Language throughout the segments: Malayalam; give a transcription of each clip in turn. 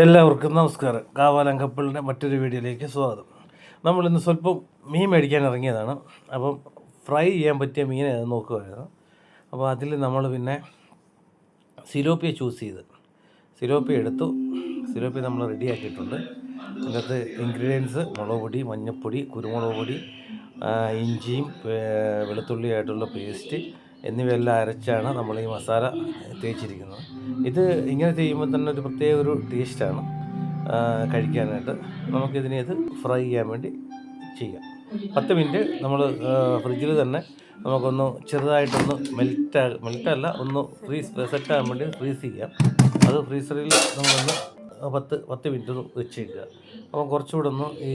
എല്ലാവർക്കും നമസ്കാരം. കാവാലം കപ്പിളിന്റെ മറ്റൊരു വീഡിയോയിലേക്ക് സ്വാഗതം. നമ്മളിന്ന് സ്വല്പം മീൻ മേടിക്കാൻ ഇറങ്ങിയതാണ്. അപ്പം ഫ്രൈ ചെയ്യാൻ പറ്റിയ മീൻ നോക്കുകയായിരുന്നു അപ്പോൾ അതിൽ നമ്മൾ പിന്നെ സിലോപ്പിയെ ചൂസ് ചെയ്ത്. സിലോപ്പി എടുത്തു. സിലോപ്പി നമ്മൾ റെഡിയാക്കിയിട്ടുണ്ട് അതിനകത്ത് ഇൻഗ്രീഡിയൻസ് മുളക് പൊടി മഞ്ഞൾപ്പൊടി കുരുമുളക് പൊടി ഇഞ്ചിയും വെളുത്തുള്ളിയായിട്ടുള്ള പേസ്റ്റ് എന്നിവയെല്ലാം അരച്ചാണ് നമ്മൾ ഈ മസാല തേച്ചിരിക്കുന്നത്. ഇത് ഇങ്ങനെ ചെയ്യുമ്പോൾ തന്നെ ഒരു പ്രത്യേക ഒരു ടേസ്റ്റാണ് കഴിക്കാനായിട്ട്. നമുക്കിതിനെ ഇത് ഫ്രൈ ചെയ്യാൻ വേണ്ടി ചെയ്യാം. പത്ത് മിനിറ്റ് നമ്മൾ ഫ്രിഡ്ജിൽ തന്നെ നമുക്കൊന്ന് ചെറുതായിട്ടൊന്ന് മെൽറ്റ് മെൽറ്റല്ല ഒന്ന് ഫ്രീസ് സെറ്റാകാൻ വേണ്ടി ഫ്രീസ് ചെയ്യാം. അത് ഫ്രീസറിൽ നമ്മളൊന്ന് പത്ത് പത്ത് മിനിറ്റ് ഒന്ന് വെച്ചേക്കുക. അപ്പം കുറച്ചുകൂടെ ഒന്ന് ഈ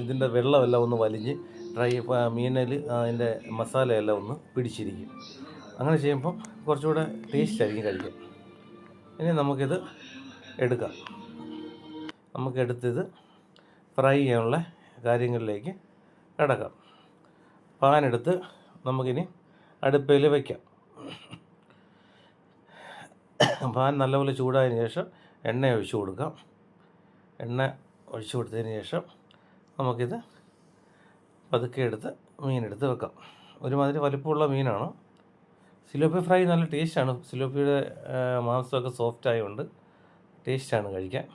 ഇതിന്റെ വെള്ളമെല്ലാം ഒന്ന് വലിഞ്ഞ് ഡ്രൈ മീനിൽ അതിന്റെ മസാലയെല്ലാം ഒന്ന് പിടിച്ചിരിക്കും. അങ്ങനെ ചെയ്യുമ്പം കുറച്ചുകൂടെ ടേസ്റ്റ് ആയിരിക്കും കഴിക്കാൻ. ഇനി നമുക്കിത് എടുക്കാം. നമുക്കെടുത്തിത് ഫ്രൈ ചെയ്യാനുള്ള കാര്യങ്ങളിലേക്ക് കിടക്കാം. പാനെടുത്ത് നമുക്കിനി അടുപ്പയിൽ വയ്ക്കാം പാൻ നല്ലപോലെ ചൂടായതിന് ശേഷം എണ്ണ ഒഴിച്ചു കൊടുക്കാം. എണ്ണ ഒഴിച്ചു കൊടുത്തതിന് ശേഷം നമുക്കിത് പതുക്കെ എടുത്ത് മീനെടുത്ത് വെക്കാം. ഒരുമാതിരി വലിപ്പമുള്ള മീനാണ്. സിലോപ്പി ഫ്രൈ നല്ല ടേസ്റ്റാണ്. സിലോപ്പിയുടെ മാംസമൊക്കെ സോഫ്റ്റ് ആയതുകൊണ്ട് ടേസ്റ്റാണ് കഴിക്കാൻ.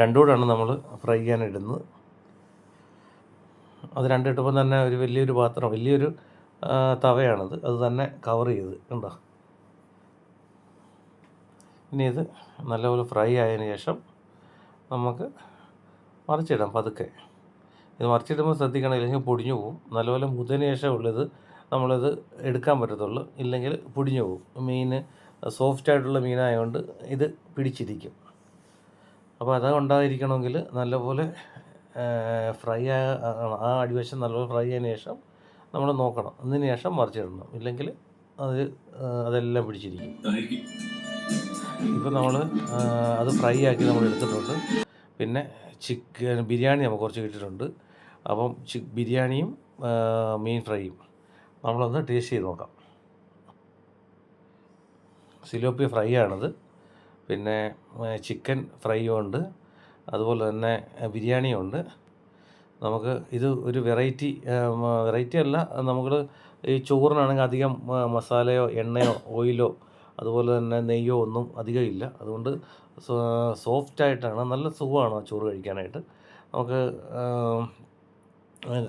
രണ്ടുകൂടാണ് നമ്മൾ ഫ്രൈ ചെയ്യാൻ ഇടുന്നത് അത് രണ്ടിട്ടപ്പോൾ തന്നെ ഒരു വലിയൊരു പാത്രം വലിയൊരു തവയാണത്. അത് തന്നെ കവർ ചെയ്ത് കണ്ടോ? ഇനി ഇത് നല്ലപോലെ ഫ്രൈ ആയതിന് ശേഷം നമുക്ക് മറിച്ചിടാം പതുക്കെ. ഇത് മറിച്ചിടുമ്പോൾ ശ്രദ്ധിക്കണം ഇല്ലെങ്കിൽ പൊടിഞ്ഞു പോകും നല്ലപോലെ മുതിന് ശേഷം ഉള്ളത് നമ്മളിത് എടുക്കാൻ പറ്റത്തുള്ളൂ. ഇല്ലെങ്കിൽ പൊടിഞ്ഞു പോകും മീൻ സോഫ്റ്റ് ആയിട്ടുള്ള മീനായതുകൊണ്ട് ഇത് പിടിച്ചിരിക്കും. അപ്പോൾ അത് ഉണ്ടായിരിക്കണമെങ്കിൽ നല്ലപോലെ ഫ്രൈ ആ ആ അടിവശം നല്ലപോലെ ഫ്രൈ ആയതിനു ശേഷം നമ്മൾ നോക്കണം. അതിന് ശേഷം മറിച്ചിടണം. ഇല്ലെങ്കിൽ അത് അതെല്ലാം പിടിച്ചിരിക്കും. ഇപ്പം നമ്മൾ അത് ഫ്രൈ ആക്കി നമ്മൾ എടുത്തിട്ടുണ്ട്. പിന്നെ ചിക്കൻ ബിരിയാണി നമുക്ക് കുറച്ച് കിട്ടിയിട്ടുണ്ട്. അപ്പം ചി ബിരിയാണിയും മീൻ ഫ്രൈയും നമ്മളൊന്ന് ടേസ്റ്റ് ചെയ്ത് നോക്കാം. സിലോപ്പി ഫ്രൈ ആണത്. പിന്നെ ചിക്കൻ ഫ്രൈയും ഉണ്ട്. അതുപോലെ തന്നെ ബിരിയാണിയും ഉണ്ട്. നമുക്ക് ഇത് ഒരു വെറൈറ്റി വെറൈറ്റി അല്ല. നമുക്ക് ഈ ചോറിനാണെങ്കിൽ അധികം മസാലയോ എണ്ണയോ ഓയിലോ അതുപോലെ തന്നെ നെയ്യോ ഒന്നും അധികം ഇല്ല. അതുകൊണ്ട് സോഫ്റ്റ് ആയിട്ടാണ് നല്ല സുഖമാണ് ആ ചോറ് കഴിക്കാനായിട്ട്. നമുക്ക്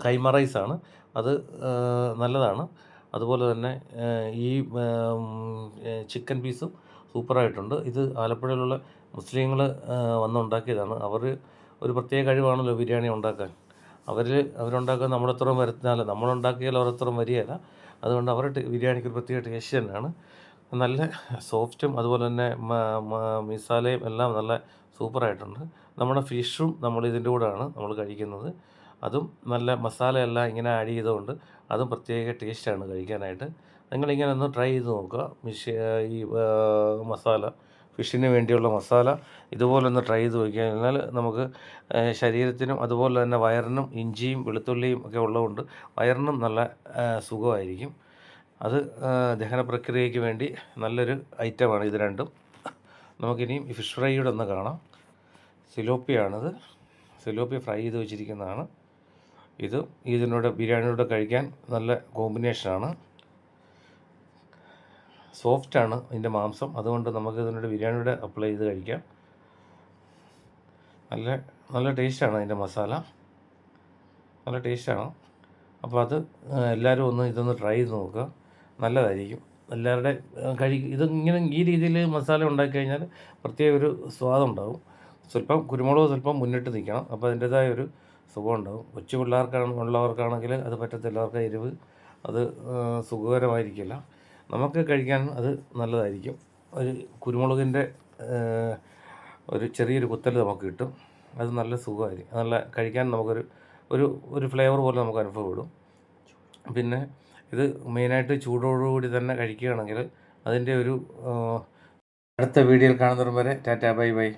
കൈമ റൈസാണ്. അത് നല്ലതാണ്. അതുപോലെ തന്നെ ഈ ചിക്കൻ പീസും സൂപ്പറായിട്ടുണ്ട്. ഇത് ആലപ്പുഴയിലുള്ള മുസ്ലിങ്ങൾ വന്നുണ്ടാക്കിയതാണ്. അവർ ഒരു പ്രത്യേക കഴിവാണല്ലോ ബിരിയാണി ഉണ്ടാക്കാൻ. അവർ അവരുണ്ടാക്കാൻ നമ്മളെത്രയും വരുന്നാലും നമ്മളുണ്ടാക്കിയാൽ അവരെത്രയും വരികയില്ല. അതുകൊണ്ട് അവരുടെ ബിരിയാണിക്ക് ഒരു പ്രത്യേക ടേസ്റ്റ് തന്നെയാണ്. നല്ല സോഫ്റ്റും അതുപോലെ തന്നെ മിസാലയും എല്ലാം നല്ല സൂപ്പറായിട്ടുണ്ട്. നമ്മുടെ ഫിഷും നമ്മൾ ഇതിന്റെ കൂടെയാണ് നമ്മൾ കഴിക്കുന്നത്. അതും നല്ല മസാലയെല്ലാം ഇങ്ങനെ ആഡ് ചെയ്തുകൊണ്ട് അതും പ്രത്യേക ടേസ്റ്റാണ് കഴിക്കാനായിട്ട്. നിങ്ങളിങ്ങനെ ഒന്ന് ട്രൈ ചെയ്ത് നോക്കുക. മിഷ് ഈ മസാല ഫിഷിന് വേണ്ടിയുള്ള മസാല ഇതുപോലെ ഒന്ന് ട്രൈ ചെയ്ത് നോക്കിക്കഴിഞ്ഞാൽ നമുക്ക് ശരീരത്തിനും അതുപോലെ തന്നെ വയറിനും ഇഞ്ചിയും വെളുത്തുള്ളിയും ഒക്കെ ഉള്ളതുകൊണ്ട് വയറിനും നല്ല സുഖമായിരിക്കും. അത് ദഹന പ്രക്രിയയ്ക്ക് വേണ്ടി നല്ലൊരു ഐറ്റമാണ് ഇത് രണ്ടും. നമുക്കിനിയും ഫിഷ് ഫ്രൈയുടെ ഒന്ന് കാണാം. സിലോപ്പിയാണിത്. സിലോപ്പി ഫ്രൈ ചെയ്ത് വെച്ചിരിക്കുന്നതാണ്. ഇത് ഇതിനോട് ബിരിയാണിയോട് കഴിക്കാൻ നല്ല കോമ്പിനേഷനാണ്. സോഫ്റ്റാണ് ഇതിന്റെ മാംസം. അതുകൊണ്ട് നമുക്ക് ഇതിനോട് ബിരിയാണിയുടെ അപ്ലൈ ചെയ്ത് കഴിക്കാം. നല്ല നല്ല ടേസ്റ്റാണ് അതിന്റെ മസാല. നല്ല ടേസ്റ്റാണ്. അപ്പോൾ അത് എല്ലാവരും ഒന്ന് ഇതൊന്ന് ട്രൈ ചെയ്ത് നോക്കുക. നല്ലതായിരിക്കും. എല്ലാവരുടെ കഴി ഇത് ഇങ്ങനെ ഈ രീതിയിൽ മസാല ഉണ്ടാക്കി കഴിഞ്ഞാൽ പ്രത്യേക ഒരു സ്വാദുണ്ടാവും സ്വല്പം കുരുമുളക് സ്വല്പം മുന്നിട്ട് നിൽക്കണം. അപ്പോൾ അതിന്റേതായ ഒരു സുഖം ഉണ്ടാകും കൊച്ചു പിള്ളേർക്കാണ് ഉള്ളവർക്കാണെങ്കിൽ അത് പറ്റത്തില്ലവർക്ക് എരിവ്. അത് സുഖകരമായിരിക്കില്ല. നമുക്ക് കഴിക്കാൻ അത് നല്ലതായിരിക്കും. ഒരു കുരുമുളകിന്റെ ഒരു ചെറിയൊരു കുത്തൽ നമുക്ക് കിട്ടും. അത് നല്ല സുഖമായിരിക്കും. നല്ല കഴിക്കാൻ നമുക്കൊരു ഒരു ഒരു ഫ്ലേവർ പോലെ നമുക്ക് അനുഭവപ്പെടും. പിന്നെ ഇത് മെയിനായിട്ട് ചൂടോടുകൂടി തന്നെ കഴിക്കുകയാണെങ്കിൽ അതിന്റെ ഒരു അടുത്ത വീഡിയോയിൽ കാണുന്നതുവരെ ടാറ്റാ ബൈ ബൈ.